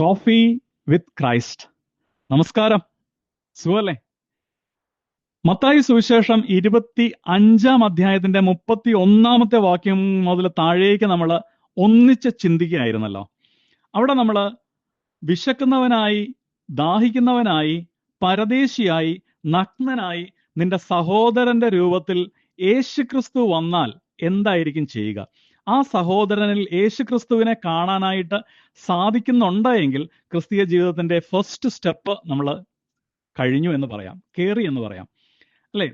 Coffee with Christ നമസ്കാരം. സുഖല്ലേ മത്തായി സുവിശേഷം ഇരുപത്തി അഞ്ചാം അധ്യായത്തിന്റെ മുപ്പത്തി ഒന്നാമത്തെ വാക്യം മുതൽ താഴേക്ക് നമ്മൾ ഒന്നിച്ച് ചിന്തിക്കുകയായിരുന്നല്ലോ. അവിടെ നമ്മൾ വിശക്കുന്നവനായി ദാഹിക്കുന്നവനായി പരദേശിയായി നഗ്നനായി നിന്റെ സഹോദരന്റെ രൂപത്തിൽ യേശുക്രിസ്തു വന്നാൽ എന്തായിരിക്കും ചെയ്യുക? ആ സഹോദരനിൽ യേശുക്രിസ്തുവിനെ കാണാനായിട്ട് സാധിക്കുന്നുണ്ടെങ്കിൽ ക്രിസ്തീയ ജീവിതത്തിന്റെ ഫസ്റ്റ് സ്റ്റെപ്പ് നമ്മൾ കഴിഞ്ഞു എന്ന് പറയാം കേറി എന്ന് പറയാം. അല്ലേ?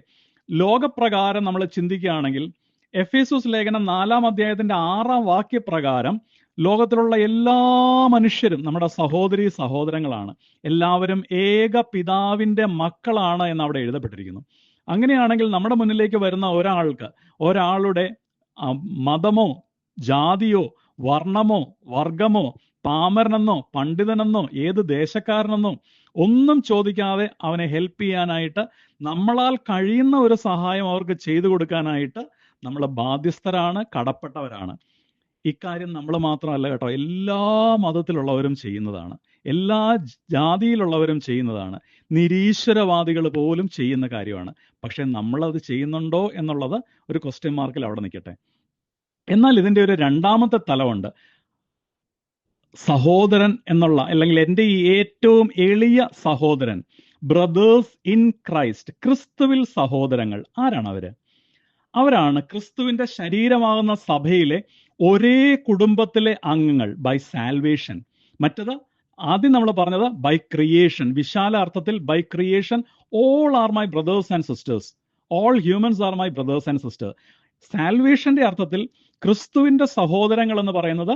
ലോകപ്രകാരം നമ്മൾ ചിന്തിക്കുകയാണെങ്കിൽ എഫേസൂസ് ലേഖനം നാലാം അധ്യായത്തിന്റെ ആറാം വാക്യപ്രകാരം ലോകത്തിലുള്ള എല്ലാ മനുഷ്യരും നമ്മുടെ സഹോദരി സഹോദരങ്ങളാണ്. എല്ലാവരും ഏക പിതാവിന്റെ മക്കളാണ് എന്ന് അവിടെ എഴുതപ്പെട്ടിരിക്കുന്നു. അങ്ങനെയാണെങ്കിൽ നമ്മുടെ മുന്നിലേക്ക് വരുന്ന ഒരാൾക്ക് ഒരാളുടെ മതമോ ജാതിയോ വർണമോ വർഗമോ പാമരനെന്നോ പണ്ഡിതനെന്നോ ഏത് ദേശക്കാരനെന്നോ ഒന്നും ചോദിക്കാതെ അവനെ ഹെൽപ്പ് ചെയ്യാനായിട്ട് നമ്മളാൽ കഴിയുന്ന ഒരു സഹായം അവർക്ക് ചെയ്തു കൊടുക്കാനായിട്ട് നമ്മൾ ബാധ്യസ്ഥരാണ് കടപ്പെട്ടവരാണ്. ഇക്കാര്യം നമ്മൾ മാത്രമല്ല കേട്ടോ എല്ലാ മതത്തിലുള്ളവരും ചെയ്യുന്നതാണ്. എല്ലാ ജാതിയിലുള്ളവരും ചെയ്യുന്നതാണ്. നിരീശ്വരവാദികൾ പോലും ചെയ്യുന്ന കാര്യമാണ്. പക്ഷെ നമ്മളത് ചെയ്യുന്നുണ്ടോ എന്നുള്ളത് ഒരു ക്വസ്റ്റ്യൻ മാർക്കിൽ അവിടെ നിൽക്കട്ടെ. എന്നാൽ ഇതിന്റെ ഒരു രണ്ടാമത്തെ തലമുണ്ട്. സഹോദരൻ എന്നുള്ള അല്ലെങ്കിൽ എന്റെ ഈ ഏറ്റവും എളിയ സഹോദരൻ ബ്രദേഴ്സ് ഇൻ ക്രൈസ്റ്റ് ക്രിസ്തുവിൽ സഹോദരങ്ങൾ ആരാണ് അവർ? അവരാണ് ക്രിസ്തുവിന്റെ ശരീരമാകുന്ന സഭയിലെ ഒരേ കുടുംബത്തിലെ അംഗങ്ങൾ ബൈ സാൽവേഷൻ മറ്റത് ആദ്യം നമ്മൾ പറഞ്ഞത് ബൈ ക്രിയേഷൻ വിശാല അർത്ഥത്തിൽ by creation all are my brothers and sisters all humans are my brothers and sisters സാൽവേഷന്റെ അർത്ഥത്തിൽ ക്രിസ്തുവിന്റെ സഹോദരങ്ങൾ എന്ന് പറയുന്നത്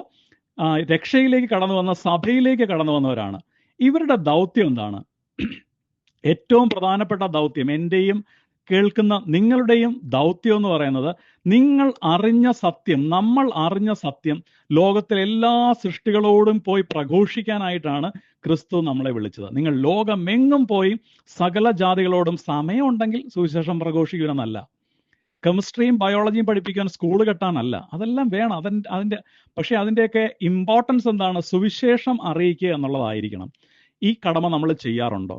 രക്ഷയിലേക്ക് കടന്നു വന്ന സഭയിലേക്ക് കടന്നു വന്നവരാണ്. ഇവരുടെ ദൗത്യം എന്താണ്? ഏറ്റവും പ്രധാനപ്പെട്ട ദൗത്യം എന്റെയും കേൾക്കുന്ന നിങ്ങളുടെയും ദൗത്യം എന്ന് പറയുന്നത് നിങ്ങൾ അറിഞ്ഞ സത്യം നമ്മൾ അറിഞ്ഞ സത്യം ലോകത്തിലെ എല്ലാ സൃഷ്ടികളോടും പോയി പ്രഘോഷിക്കാനായിട്ടാണ് ക്രിസ്തു നമ്മളെ വിളിച്ചത്. നിങ്ങൾ ലോകമെങ്ങും പോയി സകല ജാതികളോടും സമയമുണ്ടെങ്കിൽ സുവിശേഷം പ്രഘോഷിക്കുമെന്നല്ല കെമിസ്ട്രിയും ബയോളജിയും പഠിപ്പിക്കാൻ സ്കൂൾ കെട്ടാനല്ല. അതെല്ലാം വേണം. അതെ അതിന്റെ പക്ഷെ അതിന്റെയൊക്കെ ഇമ്പോർട്ടൻസ് എന്താണ്? സുവിശേഷം അറിയിക്കുക എന്നുള്ളതായിരിക്കണം. ഈ കടമ നമ്മൾ ചെയ്യാറുണ്ടോ?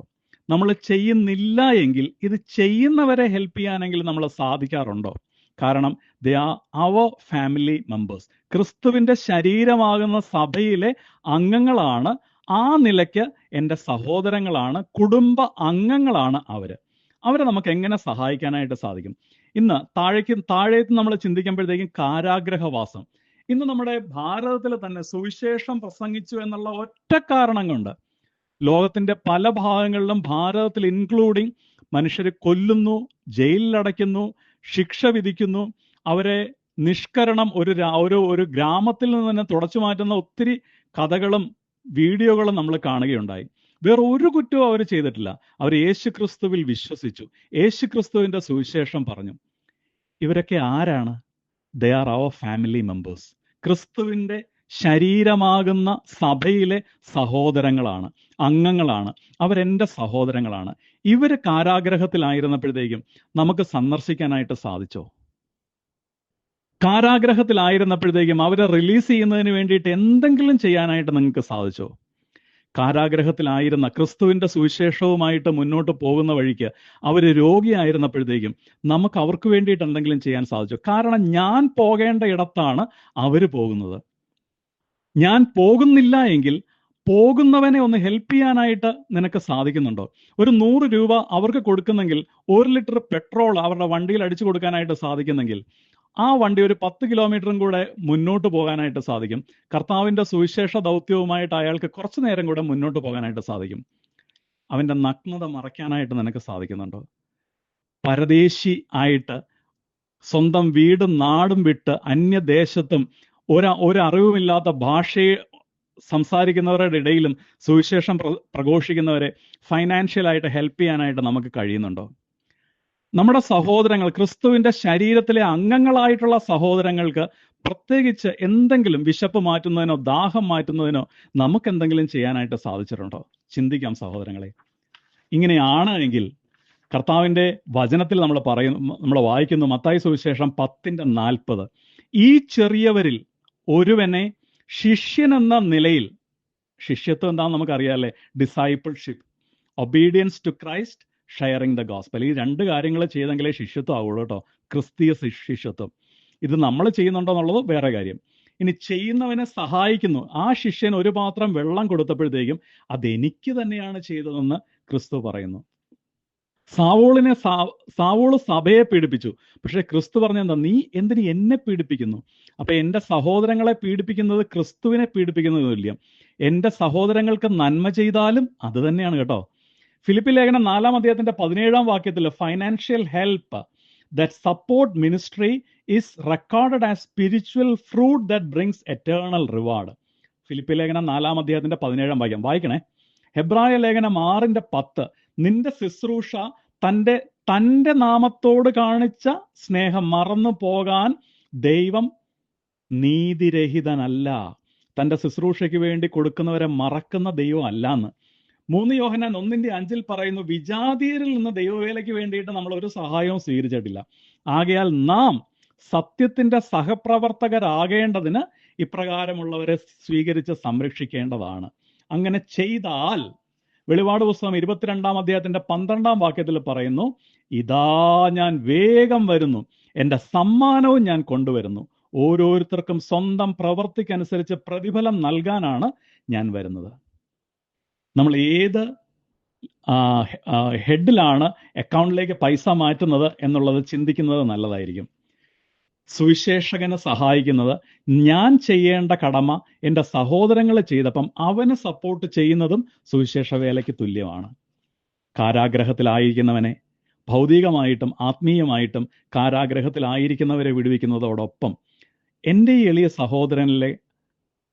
നമ്മൾ ചെയ്യുന്നില്ല എങ്കിൽ ഇത് ചെയ്യുന്നവരെ ഹെൽപ്പ് ചെയ്യാനെങ്കിൽ നമ്മൾ സാധിക്കാറുണ്ടോ? കാരണം ദേ ആർ അവർ ഫാമിലി മെമ്പേഴ്സ് ക്രിസ്തുവിന്റെ ശരീരമാകുന്ന സഭയിലെ അംഗങ്ങളാണ് ആ നിലയ്ക്ക് എന്റെ സഹോദരങ്ങളാണ് കുടുംബ അംഗങ്ങളാണ് അവർ. അവരെ നമുക്ക് എങ്ങനെ സഹായിക്കാനായിട്ട് സാധിക്കും? ഇന്ന് താഴേക്ക് താഴേക്ക് നമ്മൾ ചിന്തിക്കുമ്പോഴത്തേക്കും കാരാഗ്രഹവാസം. ഇന്ന് നമ്മുടെ ഭാരതത്തിൽ തന്നെ സുവിശേഷം പ്രസംഗിച്ചു എന്നുള്ള ഒറ്റ കാരണം കൊണ്ട് ലോകത്തിന്റെ പല ഭാഗങ്ങളിലും ഭാരതത്തിൽ ഇൻക്ലൂഡിങ് മനുഷ്യരെ കൊല്ലുന്നു ജയിലിലടയ്ക്കുന്നു ശിക്ഷ വിധിക്കുന്നു. അവരെ നിഷ്കരണം ഒരു ഒരു ഒരു ഗ്രാമത്തിൽ നിന്ന് തന്നെ തുടച്ചു മാറ്റുന്ന ഒത്തിരി കഥകളും വീഡിയോകളും നമ്മൾ കാണുകയുണ്ടായി. വേറെ ഒരു കുറ്റവും അവർ ചെയ്തിട്ടില്ല. അവർ യേശു ക്രിസ്തുവിൽ വിശ്വസിച്ചു. യേശു ക്രിസ്തുവിന്റെ സുവിശേഷം പറഞ്ഞു ഇവരൊക്കെ ആരാണ്? ദേ ആർ അവർ ഫാമിലി മെമ്പേഴ്സ് ക്രിസ്തുവിന്റെ ശരീരമാകുന്ന സഭയിലെ സഹോദരങ്ങളാണ് അംഗങ്ങളാണ്. അവരെന്റെ സഹോദരങ്ങളാണ്. ഇവർ കാരാഗ്രഹത്തിലായിരുന്നപ്പോഴത്തേക്കും നമുക്ക് സന്ദർശിക്കാനായിട്ട് സാധിച്ചോ? കാരാഗ്രഹത്തിലായിരുന്നപ്പോഴത്തേക്കും അവരെ റിലീസ് ചെയ്യുന്നതിന് വേണ്ടിയിട്ട് എന്തെങ്കിലും ചെയ്യാനായിട്ട് നിങ്ങൾക്ക് സാധിച്ചോ? കാരാഗ്രഹത്തിലായിരുന്ന ക്രിസ്തുവിന്റെ സുവിശേഷവുമായിട്ട് മുന്നോട്ട് പോകുന്ന വഴിക്ക് അവർ രോഗിയായിരുന്നപ്പോഴത്തേക്കും നമുക്ക് അവർക്ക് വേണ്ടിയിട്ട് എന്തെങ്കിലും ചെയ്യാൻ സാധിച്ചു. കാരണം ഞാൻ പോകേണ്ട ഇടത്താണ് അവർ പോകുന്നത്. ഞാൻ പോകുന്നില്ല എങ്കിൽ പോകുന്നവനെ ഒന്ന് ഹെൽപ്പ് ചെയ്യാനായിട്ട് നിനക്ക് സാധിക്കുന്നുണ്ടോ? ഒരു നൂറ് രൂപ അവർക്ക് കൊടുക്കുന്നെങ്കിൽ ഒരു ലിറ്റർ പെട്രോൾ അവരുടെ വണ്ടിയിൽ അടിച്ചു കൊടുക്കാനായിട്ട് സാധിക്കുന്നെങ്കിൽ ആ വണ്ടി ഒരു പത്ത് കിലോമീറ്ററും കൂടെ മുന്നോട്ട് പോകാനായിട്ട് സാധിക്കും. കർത്താവിന്റെ സുവിശേഷ ദൗത്യവുമായിട്ട് അയാൾക്ക് കുറച്ചു നേരം കൂടെ മുന്നോട്ട് പോകാനായിട്ട് സാധിക്കും. അവന്റെ നഗ്നത മറയ്ക്കാനായിട്ട് നിനക്ക് സാധിക്കുന്നുണ്ടോ? പരദേശി ആയിട്ട് സ്വന്തം വീടും നാടും വിട്ട് അന്യദേശത്തും ഒരു ഒരറിവുമില്ലാത്ത ഭാഷയെ സംസാരിക്കുന്നവരുടെ ഇടയിലും സുവിശേഷം പ്ര- പ്രഘോഷിക്കുന്നവരെ ഫൈനാൻഷ്യലായിട്ട് ഹെൽപ്പ് ചെയ്യാനായിട്ട് നമുക്ക് കഴിയുന്നുണ്ടോ? നമ്മുടെ സഹോദരങ്ങൾ ക്രിസ്തുവിന്റെ ശരീരത്തിലെ അംഗങ്ങളായിട്ടുള്ള സഹോദരങ്ങൾക്ക് പ്രത്യേകിച്ച് എന്തെങ്കിലും വിശപ്പ് മാറ്റുന്നതിനോ ദാഹം മാറ്റുന്നതിനോ നമുക്ക് എന്തെങ്കിലും ചെയ്യാനായിട്ട് സാധിച്ചിട്ടുണ്ടോ? ചിന്തിക്കാം സഹോദരങ്ങളെ. ഇങ്ങനെയാണ് എങ്കിൽ കർത്താവിന്റെ വചനത്തിൽ നമ്മൾ പറയുന്നു നമ്മൾ വായിക്കുന്നു മത്തായി സുവിശേഷം പത്തിന്റെ നാൽപ്പത്. ഈ ചെറിയവരിൽ ഒരുവനെ ശിഷ്യൻ എന്ന നിലയിൽ ശിഷ്യത്വം എന്താണെന്ന് നമുക്കറിയാമല്ലേ discipleship obedience to Christ sharing the gospel ഈ രണ്ട് കാര്യങ്ങൾ ചെയ്തെങ്കിലേ ശിഷ്യത്വം ആവുള്ളൂ കേട്ടോ ക്രിസ്തീയ ശിഷ്യത്വം. ഇത് നമ്മൾ ചെയ്യുന്നുണ്ടോ എന്നുള്ളത് വേറെ കാര്യം. ഇനി ചെയ്യുന്നവനെ സഹായിക്കുന്നു. ആ ശിഷ്യൻ ഒരു പാത്രം വെള്ളം കൊടുത്തപ്പോഴത്തേക്കും അതെനിക്ക് തന്നെയാണ് ചെയ്തതെന്ന് ക്രിസ്തു പറയുന്നു. സാവോളിനെ സാവോൾ സഭയെ പീഡിപ്പിച്ചു. പക്ഷെ ക്രിസ്തു പറഞ്ഞ എന്താ? നീ എന്തിന് എന്നെ പീഡിപ്പിക്കുന്നു? അപ്പൊ എന്റെ സഹോദരങ്ങളെ പീഡിപ്പിക്കുന്നത് ക്രിസ്തുവിനെ പീഡിപ്പിക്കുന്നത് തുല്യം എന്റെ സഹോദരങ്ങൾക്ക് നന്മ ചെയ്താലും അത് തന്നെയാണ് കേട്ടോ. ഫിലിപ്പി ലേഖനം നാലാം അദ്ദേഹത്തിന്റെ പതിനേഴാം വാക്യത്തിൽ financial help that support ministry is recorded as spiritual fruit that brings eternal reward Philippi ലേഖനം നാലാം അദ്ദേഹത്തിന്റെ പതിനേഴാം വാക്യം. വായിക്കണേ. ഹെബ്രായ ലേഖനം ആറിന്റെ പത്ത്. നിന്റെ ശുശ്രൂഷ തന്റെ തന്റെ നാമത്തോട് കാണിച്ച സ്നേഹം മറന്നു പോകാൻ ദൈവം നീതിരഹിതനല്ല. തന്റെ ശുശ്രൂഷയ്ക്ക് വേണ്ടി കൊടുക്കുന്നവരെ മറക്കുന്ന ദൈവം അല്ലാന്ന് മൂന്ന് യോഹനാൻ ഒന്നിന്റെ അഞ്ചിൽ പറയുന്നു വിജാതീയരിൽ നിന്ന് ദൈവവേലയ്ക്ക് വേണ്ടിയിട്ട് നമ്മൾ ഒരു സഹായവും സ്വീകരിച്ചിട്ടില്ല. ആകയാൽ നാം സത്യത്തിന്റെ സഹപ്രവർത്തകരാകേണ്ടതിന് ഇപ്രകാരമുള്ളവരെ സ്വീകരിച്ച് സംരക്ഷിക്കേണ്ടതാണ്. അങ്ങനെ ചെയ്താൽ വെളിപാട് പുസ്തകം ഇരുപത്തിരണ്ടാം അധ്യായത്തിന്റെ പന്ത്രണ്ടാം വാക്യത്തിൽ പറയുന്നു ഇതാ ഞാൻ വേഗം വരുന്നു എന്റെ സമ്മാനവും ഞാൻ കൊണ്ടുവരുന്നു. ഓരോരുത്തർക്കും സ്വന്തം പ്രവർത്തിക്കനുസരിച്ച് പ്രതിഫലം നൽകാനാണ് ഞാൻ വരുന്നത്. നമ്മൾ ഏത് ഹെഡിലാണ് അക്കൗണ്ടിലേക്ക് പൈസ മാറ്റുന്നത് എന്നുള്ളത് ചിന്തിക്കുന്നത് നല്ലതായിരിക്കും. സുവിശേഷകനെ സഹായിക്കുന്നത് ഞാൻ ചെയ്യേണ്ട കടമ എന്റെ സഹോദരങ്ങൾ ചെയ്തപ്പം അവനെ സപ്പോർട്ട് ചെയ്യുന്നതും സുവിശേഷ വേലയ്ക്ക് തുല്യമാണ്. കാരാഗ്രഹത്തിലായിരിക്കുന്നവനെ ഭൗതികമായിട്ടും ആത്മീയമായിട്ടും കാരാഗ്രഹത്തിലായിരിക്കുന്നവരെ വിടുവിക്കുന്നതോടൊപ്പം എന്റെ എളിയ സഹോദരനിലെ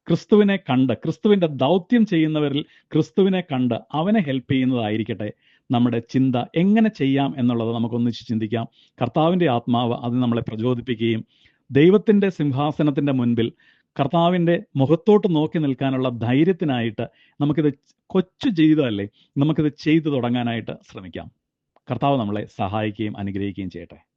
ക്രിസ്തുവിനെ കണ്ട് ക്രിസ്തുവിന്റെ ദൗത്യം ചെയ്യുന്നവരിൽ ക്രിസ്തുവിനെ കണ്ട് അവനെ ഹെൽപ്പ് ചെയ്യുന്നതായിരിക്കട്ടെ നമ്മുടെ ചിന്ത. എങ്ങനെ ചെയ്യാം എന്നുള്ളത് നമുക്കൊന്നിച്ച് ചിന്തിക്കാം. കർത്താവിന്റെ ആത്മാവ് അത് നമ്മളെ പ്രചോദിപ്പിക്കുകയും ദൈവത്തിന്റെ സിംഹാസനത്തിന്റെ മുൻപിൽ കർത്താവിന്റെ മുഖത്തോട്ട് നോക്കി നിൽക്കാനുള്ള ധൈര്യത്തിനായിട്ട് നമുക്കിത് കൊച്ചു ജീവിതമല്ലേ? നമുക്കിത് ചെയ്തു തുടങ്ങാനായിട്ട് ശ്രമിക്കാം. കർത്താവ് നമ്മളെ സഹായിക്കുകയും അനുഗ്രഹിക്കുകയും ചെയ്യട്ടെ.